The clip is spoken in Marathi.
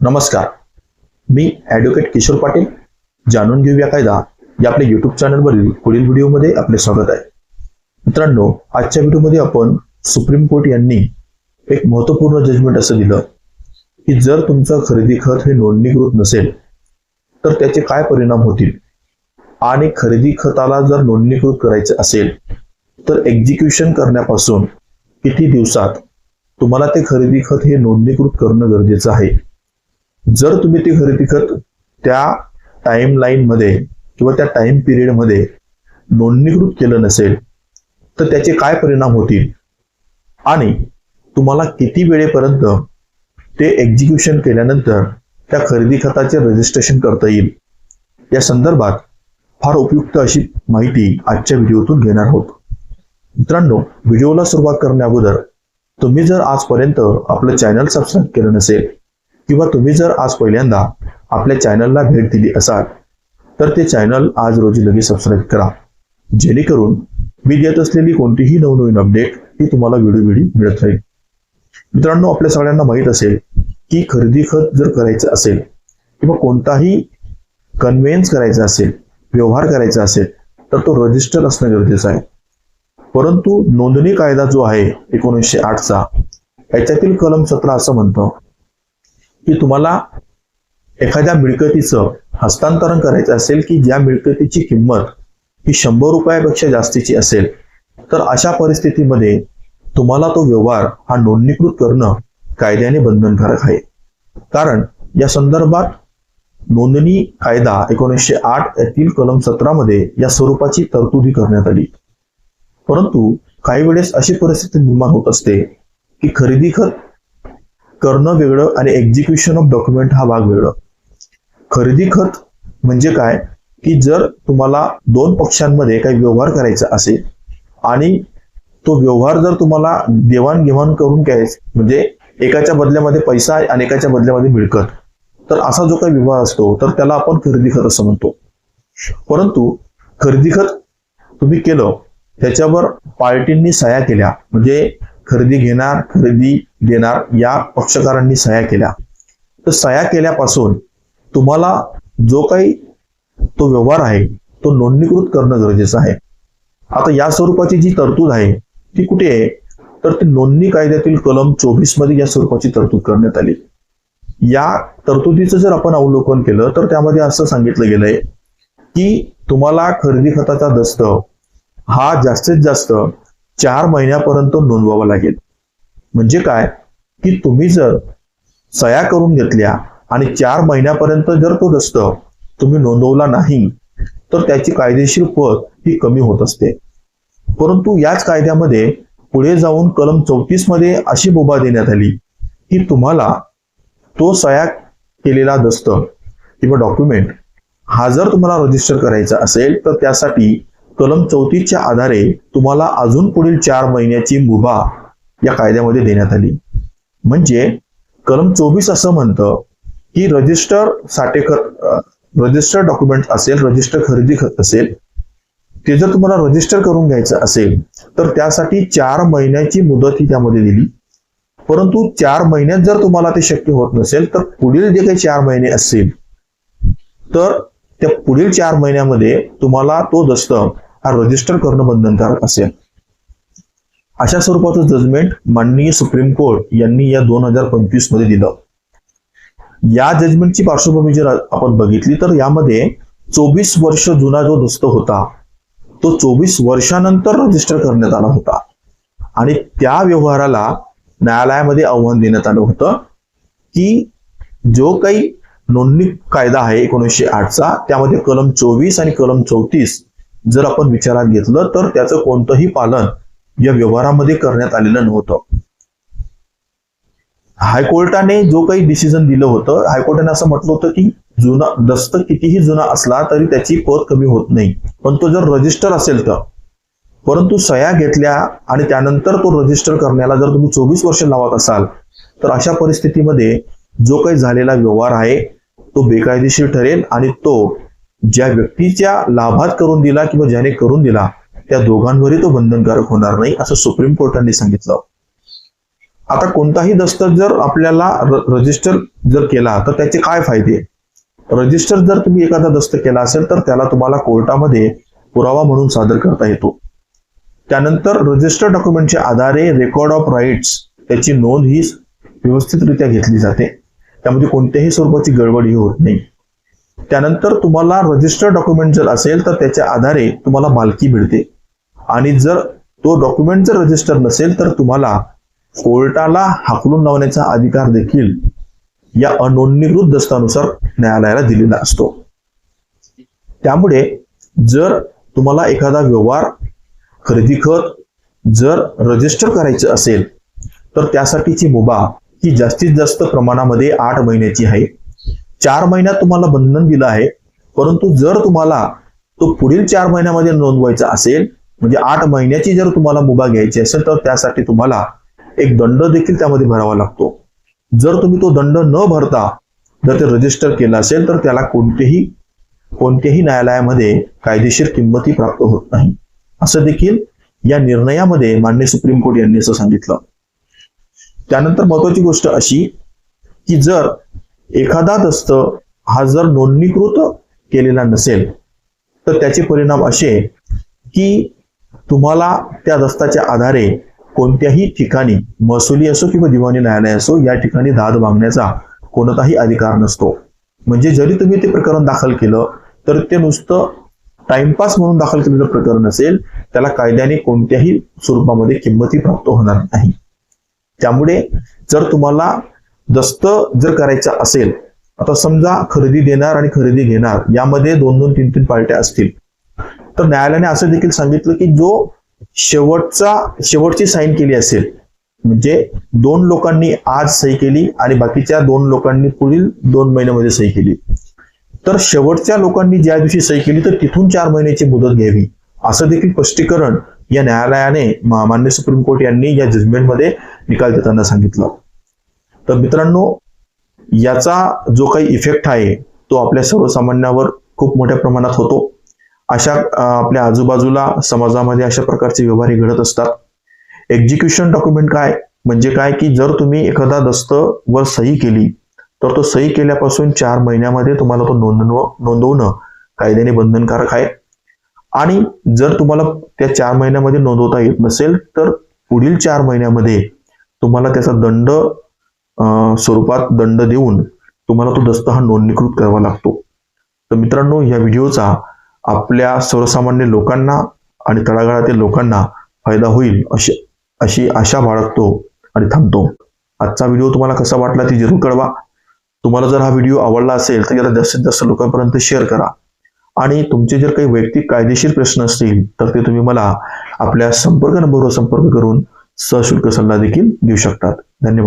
नमस्कार. मी ॲडव्होकेट किशोर पाटील. जाणून घेऊया कायदा. या आपल्या युट्यूब चॅनलवरील पुढील व्हिडिओमध्ये आपले स्वागत आहे. मित्रांनो आजच्या व्हिडिओमध्ये आपण सुप्रीम कोर्ट यांनी एक महत्त्वपूर्ण जजमेंट असं दिलं. की जर तुमचं खरेदी खत हे नोंदणीकृत नसेल तर त्याचे काय परिणाम होतील? आणि खरेदी खताला जर नोंदणीकृत करायचं असेल तर एक्झिक्युशन करण्यापासून किती दिवसात तुम्हाला ते खरेदी खत हे नोंदणीकृत करणं गरजेचं आहे? जर तुम्ही ती खरेदी खत त्या टाइम लाईन मध्ये किंवा त्या टाइम पिरियडमध्ये नोंदणीकृत केलं नसेल तर त्याचे काय परिणाम होतील? आणि तुम्हाला किती वेळेपर्यंत ते एक्झिक्युशन केल्यानंतर त्या खरेदी खताचे रजिस्ट्रेशन करता येईल? या संदर्भात फार उपयुक्त अशी माहिती आजच्या व्हिडिओतून घेणार आहोत. मित्रांनो व्हिडिओला सुरुवात करण्या अगोदर तुम्ही जर आजपर्यंत आपलं चॅनल सबस्क्राईब केलं नसेल किंवा तुम्ही जर आज पहिल्यांदा आपल्या चॅनलला भेट दिली असाल तर ते चॅनल आज रोजी लगेच सबस्क्राईब करा. जेणेकरून मी देत असलेली कोणतीही नवनवीन अपडेट ही तुम्हाला वेळोवेळी मिळत राहील. मित्रांनो आपल्या सगळ्यांना माहीत असेल की खरेदी खत जर करायचं असेल किंवा कोणताही कन्व्हेन्स करायचा असेल व्यवहार करायचा असेल तर तो रजिस्टर असणं गरजेचं आहे. परंतु नोंदणी कायदा जो आहे एकोणीसशे आठचा याच्यातील कलम सतरा असं म्हणतं. की तुम्हाला एखाद्या मिळकतीचं हस्तांतरण करायचं असेल की ज्या मिळकतीची किंमत ही शंभर रुपयापेक्षा जास्तीची असेल तर अशा परिस्थितीमध्ये तुम्हाला तो व्यवहार हा नोंदणीकृत करणं कायद्याने बंधनकारक आहे. कारण या संदर्भात नोंदणी कायदा एकोणीसशे आठ येथील कलम सतरामध्ये या स्वरूपाची तरतुदी करण्यात आली. परंतु काही वेळेस अशी परिस्थिती निर्माण होत असते की खरेदी खत करणं वेगळं आणि एक्झिक्युशन ऑफ डॉक्युमेंट हा भाग वेगळं. खरेदी खत म्हणजे काय? की जर तुम्हाला दोन पक्षांमध्ये काही व्यवहार करायचा असेल आणि तो व्यवहार जर तुम्हाला देवाणघेवाण करून घ्यायचं म्हणजे एकाच्या बदल्यामध्ये पैसा आणि एकाच्या बदल्यामध्ये मिळकत तर असा जो काही व्यवहार असतो तर त्याला आपण खरेदी खत असं म्हणतो. परंतु खरेदी खत तुम्ही केलं त्याच्यावर पार्टींनी सह्या केल्या म्हणजे खरेदी घेणार खरेदी देणार या पक्षकारांनी सह्या केल्या. तर सह्या केल्यापासून तुम्हाला जो काही तो व्यवहार आहे तो नोंदणीकृत करणं गरजेचं आहे. आता या स्वरूपाची जी तरतूद आहे ती कुठे आहे? तर ती नोंदणी कायद्यातील कलम चोवीसमध्ये या स्वरूपाची तरतूद करण्यात आली. या तरतुदीचं जर आपण अवलोकन केलं तर त्यामध्ये असं सांगितलं गेलंय की तुम्हाला खरेदी खताचा दस्त हा जास्तीत जास्त चार महिन्यापर्यंत नोंदवावं लागेल. म्हणजे काय? की तुम्ही जर सया करून घेतल्या आणि चार महिन्यापर्यंत जर तो दस्त तुम्ही नोंदवला नाही तर त्याची कायदेशीर पत ही कमी होत असते. परंतु याच कायद्यामध्ये पुढे जाऊन कलम चौतीसमध्ये अशी मुभा देण्यात आली की तुम्हाला तो सया केलेला दस्त किंवा डॉक्युमेंट हा जर तुम्हाला रजिस्टर करायचा असेल तर त्यासाठी कलम चौतीसच्या आधारे तुम्हाला अजून पुढील चार महिन्याची मुभा या कायद्यामध्ये देण्यात आली. म्हणजे कलम चोवीस असं म्हणतं की रजिस्टर साठेकर रजिस्टर डॉक्युमेंट असेल रजिस्टर खरेदी असेल ते जर तुम्हाला रजिस्टर करून घ्यायचं असेल तर त्यासाठी चार महिन्याची मुदत ही त्यामध्ये दिली. परंतु चार महिन्यात जर तुम्हाला ते शक्य होत नसेल तर पुढील जे काही चार महिने असतील तर त्या पुढील चार महिन्यामध्ये तुम्हाला तो दस्तक हा रजिस्टर करणं बंधनकारक असेल. अशा स्वरूपाचं जजमेंट माननीय सुप्रीम कोर्ट यांनी या दोन हजार पंचवीसमध्ये दिलं. या जजमेंटची पार्श्वभूमी जर आपण बघितली तर यामध्ये चोवीस वर्ष जुना जो दस्त होता तो चोवीस वर्षानंतर रजिस्टर करण्यात आला होता. आणि त्या व्यवहाराला न्यायालयामध्ये आव्हान देण्यात आलं होतं की जो काही नोंदणी कायदा आहे एकोणीसशे आठचा त्यामध्ये कलम चोवीस आणि कलम चौतीस जर आपण विचारात घेतलं तर त्याचं कोणतंही पालन या व्यवहारामध्ये करण्यात आलेलं नव्हतं. हायकोर्टाने जो काही डिसिजन दिलं होतं हायकोर्टाने असं म्हटलं होतं की जुना दस्त कितीही जुना असला तरी त्याची पत कमी होत नाही. पण तो जर रजिस्टर असेल तर. परंतु सह्या घेतल्या आणि त्यानंतर तो रजिस्टर करण्याला जर तुम्ही चोवीस वर्ष लावत असाल तर अशा परिस्थितीमध्ये जो काही झालेला व्यवहार आहे तो बेकायदेशीर ठरेल आणि तो ज्या व्यक्तीच्या लाभात करून दिला किंवा ज्याने करून दिला त्या दोघांवरही तो बंधनकारक होणार नाही असं सुप्रीम कोर्टाने सांगितलं. आता कोणताही दस्तक जर आपल्याला रजिस्टर जर केला तर त्याचे काय फायदे? रजिस्टर जर तुम्ही एखादा दस्तक केला असेल तर त्याला तुम्हाला कोर्टामध्ये पुरावा म्हणून सादर करता येतो. त्यानंतर रजिस्टर डॉक्युमेंटच्या आधारे रेकॉर्ड ऑफ राईट्स त्याची नोंद ही व्यवस्थितरित्या घेतली जाते. त्यामध्ये कोणत्याही स्वरूपाची गडबड ही होत नाही. त्यानंतर तुम्हाला रजिस्टर डॉक्युमेंट जर असेल तर त्याच्या आधारे तुम्हाला मालकी मिळते. आणि जर तो डॉक्युमेंट जर रजिस्टर नसेल तर तुम्हाला कोर्टाला हाकलून लावण्याचा अधिकार देखील या अनोंदणीकृत दस्तानुसार न्यायालयाला दिलेला असतो. त्यामुळे जर तुम्हाला एखादा व्यवहार खरेदी खत जर रजिस्टर करायचं असेल तर त्यासाठीची मुभा ही जास्तीत जास्त प्रमाणामध्ये आठ महिन्याची आहे. चार महिन्यात तुम्हाला बंधन दिलं आहे. परंतु जर तुम्हाला तो पुढील चार महिन्यामध्ये नोंदवायचा असेल म्हणजे आठ महिन्याची जर तुम्हाला मुभा घ्यायची असेल तर त्यासाठी तुम्हाला एक दंड देखील त्यामध्ये भरावा लागतो. जर तुम्ही तो दंड न भरता जर ते रजिस्टर केलं असेल तर त्याला कोणतेही कोणत्याही न्यायालयामध्ये कायदेशीर किंमती प्राप्त होत नाही. असं देखील या निर्णयामध्ये मान्य सुप्रीम कोर्ट यांनी असं सांगितलं. त्यानंतर महत्वाची गोष्ट अशी की जर एखादा दस्त हा जर नोंदणीकृत केलेला नसेल तर त्याचे परिणाम असे की तुम्हाला त्या दस्ताच्या आधारे कोणत्याही ठिकाणी महसुली असो किंवा दिवाणी न्यायालय असो या ठिकाणी दाद मागण्याचा कोणताही अधिकार नसतो. म्हणजे जरी तुम्ही ते प्रकरण दाखल केलं तर ते नुसतं टाइमपास म्हणून दाखल केलेलं प्रकरण असेल त्याला कायद्याने कोणत्याही स्वरूपामध्ये किंमती प्राप्त होणार नाही. त्यामुळे जर तुम्हाला दस्त जर करायचा असेल आता समजा खरेदी देणार आणि खरेदी घेणार यामध्ये दोन दोन तीन तीन पार्ट्या असतील. तर न्यायालयाने असं देखील सांगितलं की जो शेवटचा शेवटची साईन केली असेल म्हणजे दोन लोकांनी आज सही केली आणि बाकीच्या दोन लोकांनी पुढील दोन महिन्यामध्ये सही केली. तर शेवटच्या लोकांनी ज्या दिवशी सही केली तर तिथून चार महिन्याची मुदत घ्यावी. असं देखील स्पष्टीकरण या न्यायालयाने मान्य सुप्रीम कोर्ट यांनी या जजमेंटमध्ये निकाल देताना सांगितलं. तर मित्रांनो याचा जो काही इफेक्ट आहे तो आपल्या सर्वसामान्यावर खूप मोठ्या प्रमाणात होतो. अशा आपल्या आजूबाजूला समाजामध्ये अशा प्रकारचे व्यवहार घडत असतात. एक्झिक्युशन डॉक्युमेंट काय? म्हणजे काय की जर तुम्ही एखादा दस्त वर सही केली तर तो सही केल्यापासून चार महिन्यामध्ये तुम्हाला तो नोंदव नोंदवणं कायद्याने बंधनकारक आहे. आणि जर तुम्हाला त्या चार महिन्यामध्ये नोंदवता येत नसेल तर पुढील चार महिन्यामध्ये तुम्हाला त्याचा दंड स्वरूपात दंड देऊन तुम्हाला तो दस्त हा नोंदणीकृत करावा लागतो. तर मित्रांनो या व्हिडिओचा आपल्या सर्वसामान्य लोकांना आणि तळागाळातील लोकांना फायदा होईल अशी अशी आशा बाळगतो आणि थांबतो. आजचा व्हिडिओ तुम्हाला कसा वाटला ती जरूर कळवा. तुम्हाला जर हा व्हिडिओ आवडला असेल तर याला जास्तीत जास्त लोकांपर्यंत शेअर करा. आणि तुमचे जर काही वैयक्तिक कायदेशीर प्रश्न असतील तर ते तुम्ही मला आपल्या संपर्क नंबरवर संपर्क करून सशुल्क सल्ला देखील देऊ शकतात. धन्यवाद.